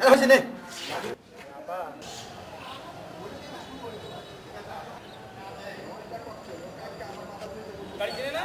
গাড়ি চেনে না